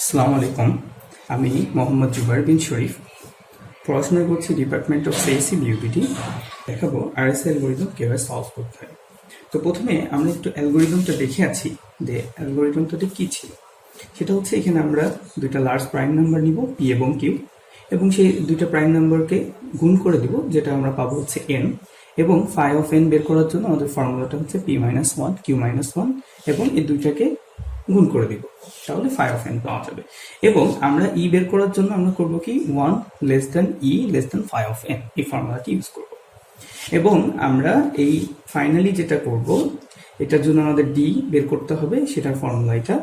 আসসালামু আলাইকুম। আমি মোহাম্মদ জুবাইর বিন শরীফ। পড়াশোনা করছি ডিপার্টমেন্ট অফ সিএসসি বিউপিটি দেখাবো আরএস অ্যালগোরিদম কীভাবে সলভ করতে হয়। তো প্রথমে আমরা একটু অ্যালগোরিদমটা দেখে আছি যে অ্যালগোরিদমটাতে কী ছিল। সেটা হচ্ছে এখানে আমরা দুইটা লার্জ প্রাইম নাম্বার নিব পি এবং কিউ এবং সেই দুইটা প্রাইম নাম্বারকে গুণ করে দিব, যেটা আমরা পাবো হচ্ছে এন এবং ফাই অফ এন বের করার জন্য আমাদের ফর্মুলাটা হচ্ছে P minus one Q minus one এবং এই দুইটাকে গুণ করে দিব, তাহলে ফাই অফ এন পাওয়া যাবে। এবং আমরা ই বের করার জন্য আমরা করব কি one less than E less than phi of N এই ফর্মুলাটি ইউজ করব। এবং আমরা এই ফাইনালি যেটা করব, এটার জন্য আমাদের ডি বের করতে হবে, সেটার ফর্মুলা এটা।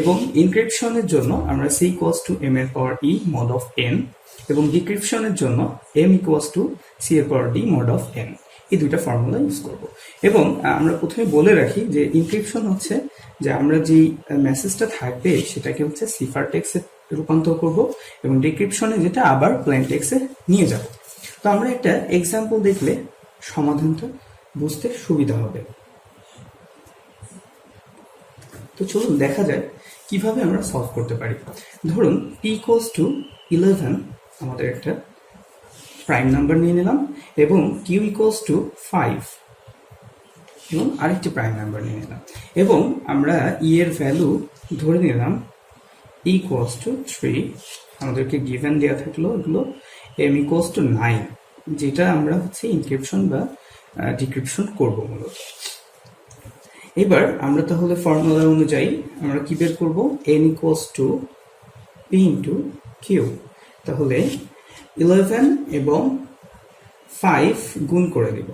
এবং ইনক্রিপশনের জন্য আমরা সি ইকুয়াস টু এম এর power E mod of N এবং ডিক্রিপশনের জন্য এম ইকুয়াস টু সি এর power D mod of N এই দুইটা ফর্মুলা ইউজ করব। এবং আমরা প্রথমে বলে রাখি যে ইনক্রিপশন হচ্ছে যে আমরা যেই মেসেজটা থাকবে সেটাকে হচ্ছে সিফার টেক্সে রূপান্তর করব এবং ডিক্রিপশনে যেটা আবার প্লেন টেক্সে নিয়ে যাব। তো আমরা একটা এক্সাম্পল দেখলে সমাধানটা বুঝতে সুবিধা হবে। তো চলুন দেখা যায় কীভাবে আমরা সলভ করতে পারি। ধরুন পি ইকোয়াস টু ইলেভেন আমাদের একটা প্রাইম নাম্বার নিয়ে নিলাম এবং কিউ ইকোয়াস টু ফাইভ এবং আরেকটি প্রাইম নাম্বার নিয়ে নিলাম। এবং আমরা ই এর ভ্যালু ধরে নিলাম ইকোয়াস টু থ্রি আমাদেরকে গিভেন দেওয়া থাকল এগুলো। এম ইকোয়াস টু নাইন যেটা আমরা হচ্ছে ইনক্রিপশন বা ডিক্রিপশন করব মূলত। এবার আমরা তাহলে ফর্মুলা অনুযায়ী আমরা কি বের করব? N equals to P into Q তাহলে ইলেভেন এবং ফাইভ গুণ করে দিব।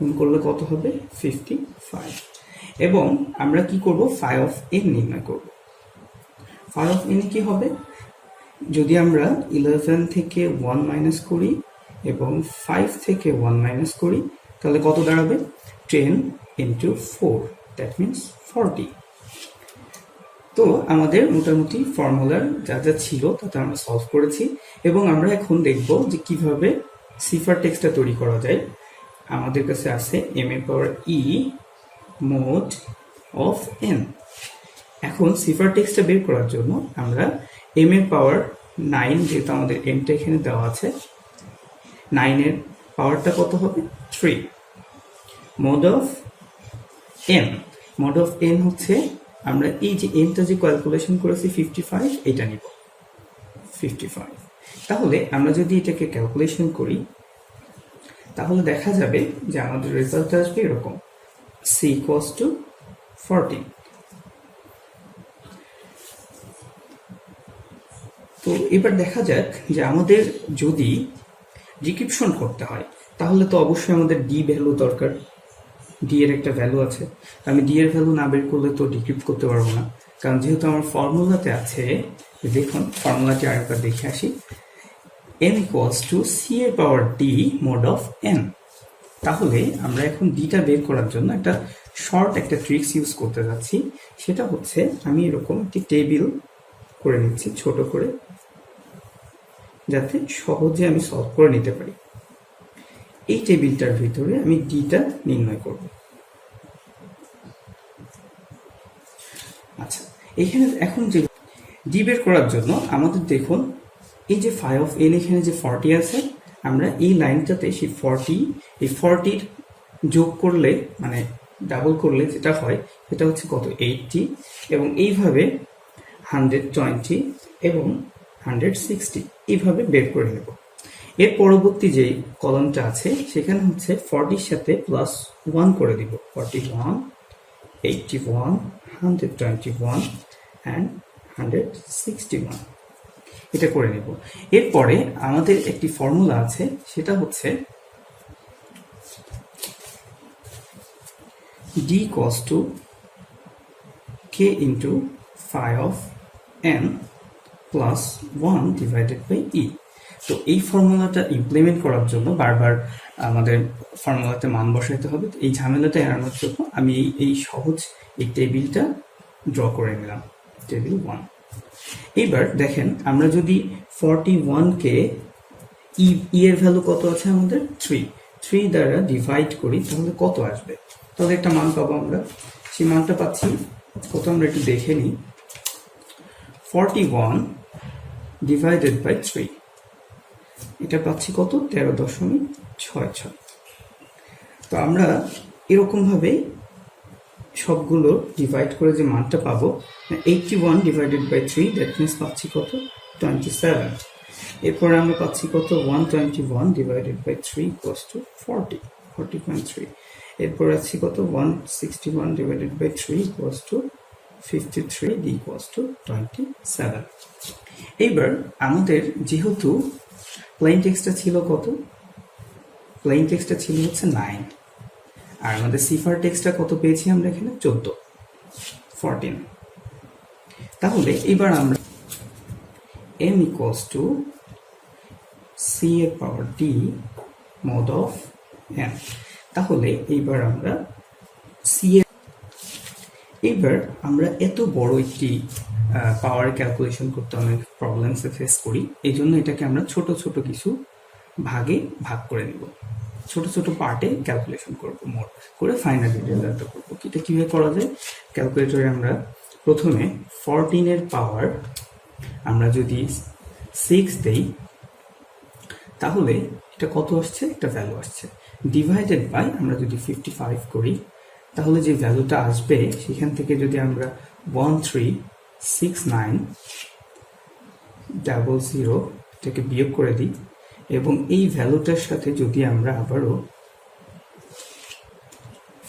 গুণ করলে কত হবে? Fifty five. এবং আমরা কি করব? ফাইভ অফ এন নির্ণয় করব। ফাইভ অফ এন কি হবে? যদি আমরা ইলেভেন থেকে ওয়ান মাইনাস করি এবং ফাইভ থেকে ওয়ান মাইনাস করি, তাহলে কত দাঁড়াবে? Ten into four, that means forty. তো আমাদের মোটামুটি ফর্মুলার যা যা ছিল তাতে আমরা সলভ করেছি এবং আমরা এখন দেখব যে কীভাবে সিফার টেক্সটটা তৈরি করা যায়। আমাদের কাছে আছে এম এর power E mod of N এখন সিফার টেক্সটটা বের করার জন্য আমরা এম এর পাওয়ার নাইন যেহেতু আমাদের এমটা এখানে দেওয়া আছে নাইনের পাওয়ারটা কত হবে? Three mod of N mod of N হচ্ছে আমরা এই যে এনটা যে ক্যালকুলেশন করেছি ফিফটি ফাইভ এটা নিব। ফিফটি ফাইভ তাহলে আমরা যদি এটাকে ক্যালকুলেশন করি, তাহলে দেখা যাবে যে আমাদের রেজাল্ট আসবে এরকম। সি ইকুয়াস টু ফোরটিন তো এবার দেখা যাক যে আমাদের যদি ডিক্রিপশন করতে হয়, তাহলে তো অবশ্যই আমাদের ডি ভ্যালু দরকার। ডি এর একটা ভ্যালু আছে। আমি ডি এর ভ্যালু না বের করলে তো ডিক্রিপ্ট করতে পারব না। কারণ যেহেতু আমার ফর্মুলাতে আছে, দেখুন ফর্মুলাটি আরেকবার দেখে আসি। এন ইকুয়ালস টু সি এর power D mod of N তাহলে আমরা এখন ডিটা বের করার জন্য একটা শর্ট একটা ট্রিক্স ইউজ করতে যাচ্ছি। সেটা হচ্ছে, আমি এরকম একটি টেবিল করে নিচ্ছি, ছোট করে, যাতে সহজে আমি সলভ করে নিতে পারি। এই টেবিলটার ভিতরে আমি ডিটা নির্ণয় করব। আচ্ছা এখানে এখন যে ডি বের করার জন্য আমাদের দেখুন, এই যে ফাইভ অফ এন এখানে যে ফর্টি আছে, আমরা এই লাইনটাতে সেই ফর্টি এই ফর্টির যোগ করলে মানে ডাবল করলে যেটা হয়, সেটা হচ্ছে কত? এইটটি এবং এইভাবে হান্ড্রেড টোয়েন্টি এবং হান্ড্রেড সিক্সটি এইভাবে বের করে নেব। এর পরবর্তী যে কলমটা আছে, সেখানে হচ্ছে ফর্টির সাথে প্লাস ওয়ান করে দিব। Forty one eighty one hundred twenty one and hundred sixty one এটা করে নেব। এরপরে আমাদের একটি ফর্মুলা আছে, সেটা হচ্ছে D cos to K into phi of N plus one divided by E তো এই ফর্মুলাটা ইমপ্লিমেন্ট করার জন্য বারবার আমাদের ফর্মুলাতে মান বসাইতে হবে। এই ঝামেলাটা এড়ানোর জন্য আমি এই সহজ এই টেবিলটা ড্র করে নিলাম টেবিল ওয়ান এইবার দেখেন, আমরা যদি ফর্টি ওয়ানকে ই ই এর ভ্যালু কত আছে আমাদের? থ্রি থ্রি দ্বারা ডিভাইড করি, তাহলে কত আসবে? তাহলে একটা মান পাবো আমরা। সেই মানটা পাচ্ছি, কত আমরা একটু দেখে নিই। Forty one divided by three এটা পাচ্ছি কত? তেরো দশমিক ছয় ছয়। তো আমরা এরকমভাবে সবগুলো ডিভাইড করে যে মানটা পাবো eighty one divided by three that means পাচ্ছি কত? টোয়েন্টি সেভেন এরপরে আমরা পাচ্ছি কত? One twenty one divided by three equals to forty forty point three এরপর আছি কত? One sixty one divided by three equals to fifty three equals to twenty seven এইবার আমাদের যেহেতু প্লেন টেক্সটটা ছিল কত? প্লেন টেক্সটটা ছিল হচ্ছে নাইন আর আমাদের সিফার টেক্সটটা কত পেয়েছি আমরা এখানে? চোদ্দ। ফরটিন তাহলে এবার আমরা m equals টু সি এর power d mod of M তাহলে এইবার আমরা সি এর এইবার আমরা এত বড় একটি পাওয়ার ক্যালকুলেশন করতে অনেক প্রবলেমসে ফেস করি। এই জন্য এটাকে আমরা ছোট ছোট কিছু ভাগে ভাগ করে নিব। ছোট ছোট পার্টে ক্যালকুলেশন করব, মোট করে ফাইনাল রেজাল্টটা করব। এটা কীভাবে করা যায়? ক্যালকুলেটরে আমরা প্রথমে ফরটিনের পাওয়ার আমরা যদি সিক্স দেই, তাহলে এটা কত আসছে? একটা ভ্যালু আসছে। ডিভাইডেড বাই আমরা যদি ফিফটি ফাইভ করি, তাহলে যে ভ্যালুটা আসবে, সেখান থেকে যদি আমরা one three six nine double zero এটাকে বিয়োগ করে দিই, এবং এই ভ্যালুটার সাথে যদি আমরা আবারও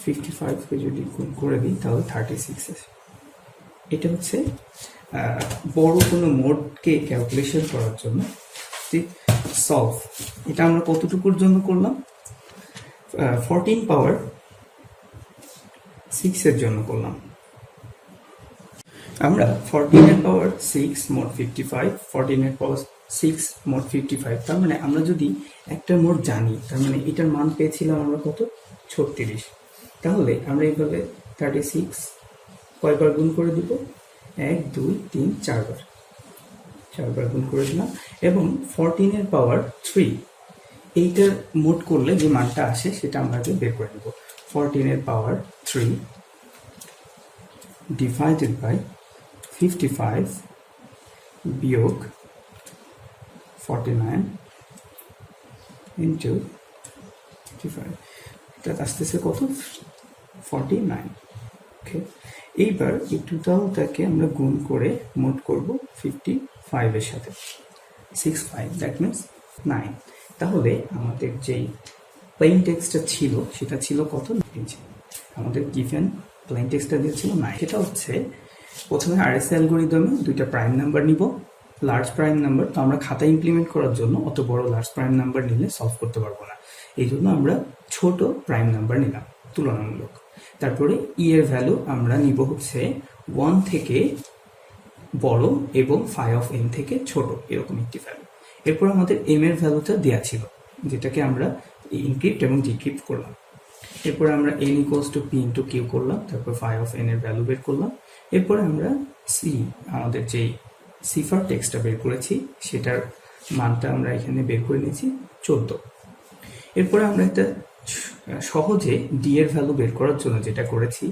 ফিফটি ফাইভকে যদি গুণ করে দিই, তাহলে থার্টি সিক্স আসে এটা হচ্ছে বড় কোনো মোডকে ক্যালকুলেশন করার জন্য সলভ এটা আমরা কতটুকুর জন্য করলাম? ফোরটিন পাওয়ার সিক্সের জন্য করলাম। আমরা ফোরটিনের power six mod fifty five ফোরটিনের power six mod fifty five তার মানে আমরা যদি একটা মোট জানি, তার মানে এটার মান পেয়েছিলাম আমরা কত? ছত্রিশ। তাহলে আমরা এইভাবে থার্টি সিক্স কয়বার গুণ করে দিব? এক, দুই, তিন চারবার চারবার গুণ করে দিলাম। এবং ফোরটিনের পাওয়ার থ্রি এইটার মোট করলে যে মানটা আসে সেটা আমরা আগে বের করে নেব। ফোরটিনের power three divided by fifty five বিয়োগ forty nine into fifty five এটা আসতেছে কত? ফর্টি নাইন ওকে এইবার এই টোটালটাকে আমরা গুণ করে মোট করব ফিফটি ফাইভের সাথে। Six five that means nine তাহলে আমাদের যেই প্লেন টেক্সটটা ছিল, সেটা ছিল কত? ইঞ্চি আমাদের গিভেন প্লেন টেক্সটটা দিয়েছিল নাইন সেটা হচ্ছে প্রথমে আর এস অ্যালগোরিদমে দুইটা প্রাইম নাম্বার নিব লার্জ প্রাইম নাম্বার তো আমরা খাতা ইমপ্লিমেন্ট করার জন্য অত বড় লার্জ প্রাইম নাম্বার নিলে সলভ করতে পারব না। এই জন্য আমরা ছোট প্রাইম নাম্বার নিলাম, তুলনামূলক। তারপরে ই এর ভ্যালু আমরা নিব হচ্ছে ওয়ান থেকে বড় এবং ফাই অফ এন থেকে ছোট, এরকম একটি ভ্যালু এরপর আমাদের এম এর ভ্যালুটা দেওয়া ছিল, যেটাকে আমরা ইনক্রিপ্ট এবং ডিক্রিপ্ট করলাম। এরপর আমরা N equals to P into Q করলাম, তারপর ফাই অফ এন এর ভ্যালু বের করলাম। এরপরে আমরা সি আমাদের যেই সিফার টেক্সটটা বের করেছি, সেটার মানটা আমরা এখানে বের করে নিয়েছি চোদ্দ। এরপরে আমরা একটা সহজে ডি এর ভ্যালু বের করার জন্য যেটা করেছি,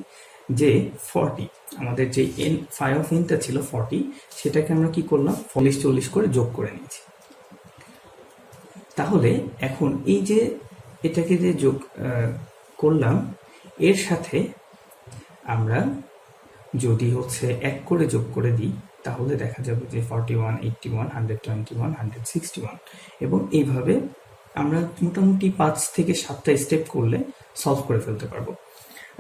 যে ফর্টি আমাদের যে এন ফাই অফ এনটা ছিল ফর্টি সেটাকে আমরা কি করলাম চল্লিশ চল্লিশ করে যোগ করে নিয়েছি। তাহলে এখন এই যে এটাকে যে যোগ করলাম, এর সাথে আমরা যদি হচ্ছে এক করে যোগ করে দিই, তাহলে দেখা যাবে যে forty one eighty one hundred twenty one hundred sixty one এবং এইভাবে আমরা মোটামুটি পাঁচ থেকে সাতটা স্টেপ করলে সলভ করে ফেলতে পারব।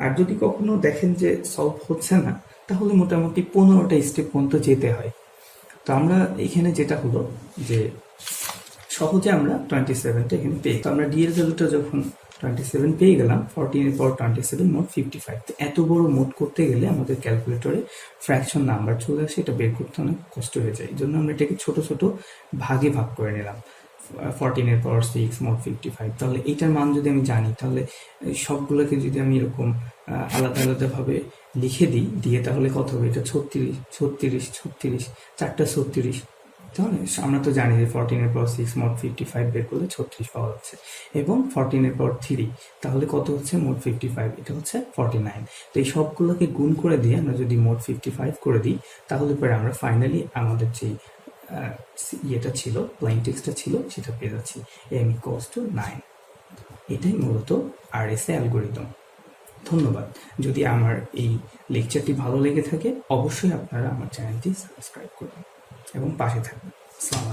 আর যদি কখনো দেখেন যে সলভ হচ্ছে না, তাহলে মোটামুটি পনেরোটা স্টেপ পর্যন্ত যেতে হয়। তো আমরা এখানে যেটা হলো যে সহজে আমরা টোয়েন্টি সেভেনটা এখানে পেয়ে তো আমরা ডিএল ভ্যালুটা যখন টোয়েন্টি সেভেন পেয়ে গেলাম ফোরটিনের পর twenty seven mod fifty five তো এত বড় মোট করতে গেলে আমাদের ক্যালকুলেটরে ফ্র্যাকশন নাম্বার চলে আসে, এটা বের করতে অনেক কষ্ট হয়ে যায়। এই জন্য আমরা এটাকে ছোট ছোট ভাগে ভাগ করে নিলাম। ফোরটিনের পর সিক্স মোট ফিফটি ফাইভ তাহলে এইটার মান যদি আমি জানি, তাহলে সবগুলোকে যদি আমি এরকম আলাদা আলাদাভাবে লিখে দিই, দিয়ে তাহলে কত হবে? এটা ছত্রিশ ছত্রিশ ছত্রিশ, চারটা ছত্রিশ তাহলে আমরা তো জানি যে ফোরটিনের পর সিক্স মোট ফিফটি ফাইভ বের করলে ছত্রিশ পাওয়া যাচ্ছে। এবং ফোরটিনের পর থ্রি তাহলে কত হচ্ছে? মোট ফিফটি ফাইভ এটা হচ্ছে ফর্টি নাইন তো এই সবগুলোকে গুণ করে দিয়ে আমরা যদি মোট ফিফটি ফাইভ করে দিই, তাহলে পরে আমরা ফাইনালি আমাদের যে ইয়েটা ছিল প্লাইন টেক্সটটা ছিল, সেটা পেয়ে যাচ্ছি। এম ইকোয়াস টু নাইন এটাই মূলত আর এস এ অ্যালগোরিদম ধন্যবাদ। যদি আমার এই লেকচারটি ভালো লেগে থাকে, অবশ্যই আপনারা আমার চ্যানেলটি সাবস্ক্রাইব করবেন এবং পাশে থাকবেন আসসালামু আলাইকুম